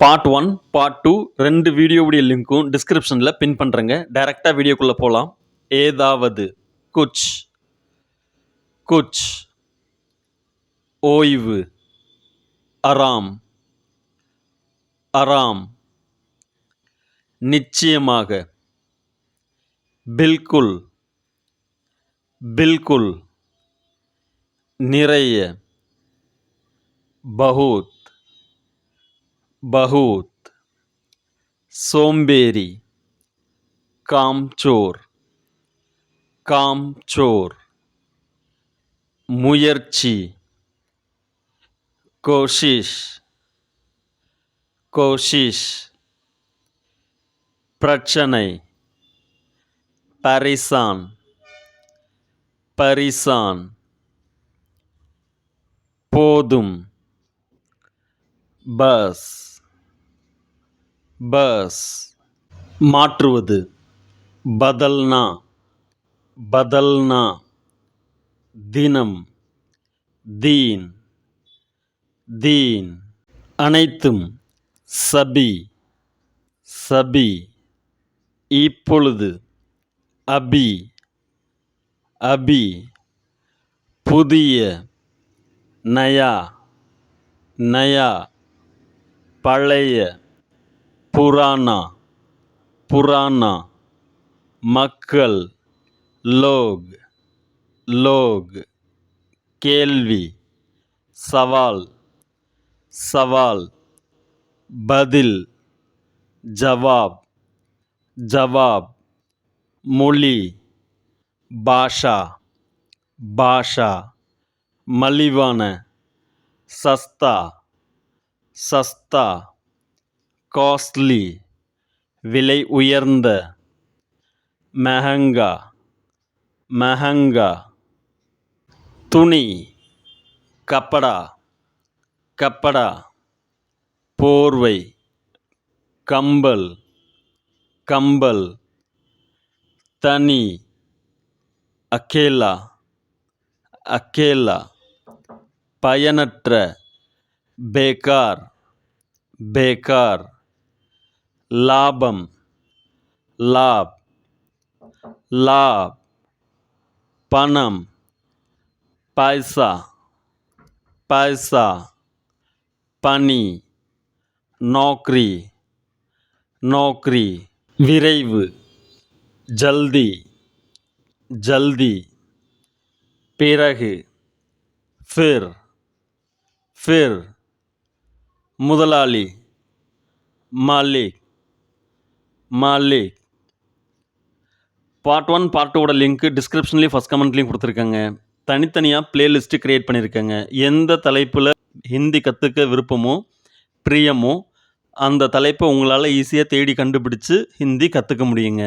Part one part two ரெண்டு வீடியோவுடைய லிங்க்கும் டிஸ்கிரிப்ஷனில் பின் பண்ணுறேங்க டைரெக்டாக வீடியோக்குள்ளே போகலாம் ஏதாவது குச் குச் ஓய்வு அராம் அராம் நிச்சயமாக பில்குல் பில்குல் நிறைய பகூத் பஹூத் சோம்பேறி காம்சோர் காம்சோர் முயற்சி கோஷிஷ் கோஷிஷ் பிரச்சனை பரிசான் பரிசான் போதும் பஸ் பஸ். மாற்றுவது. பதல்னா. பதல்னா. தினம். தீன். தீன். அனைத்தும் சபி. சபி. இப்பொழுது அபி. அபி. புதிய. நயா. நயா. பழைய. புராணா புராணா மக்கள் லோக் லோக் கேள்வி சவால் சவால் பதில் ஜவாப் ஜவாப் மொழி பாஷா பாஷா மலிவான சஸ்தா சஸ்தா காஸ்ட்லி விலை உயர்ந்த மெஹங்கா மெஹங்கா துணி கப்படா கப்படா போர்வை கம்பல் கம்பல் தனி அக்கேலா அக்கேலா பயனற்ற பேக்கார் பேக்கார் லாபம் லாப் லாப் பணம் பைசா பைசா பனி நோக்ரி நோக்ரி விரைவு ஜல்தி ஜல்தி பிறகு ஃபிர் ஃபிர் முதலாளி Malik Malik part one part டூவோட லிங்க்கு டிஸ்கிரிப்ஷன்லேயும் ஃபஸ்ட் கமெண்ட்லேயும் கொடுத்துருக்கேங்க. தனித்தனியாக பிளேலிஸ்ட்டு க்ரியேட் பண்ணியிருக்கேங்க. எந்த தலைப்பில் ஹிந்தி கற்றுக்க விருப்பமோ பிரியமோ அந்த தலைப்பை உங்களால் ஈஸியாக தேடி கண்டுபிடிச்சு ஹிந்தி கற்றுக்க முடியுங்க.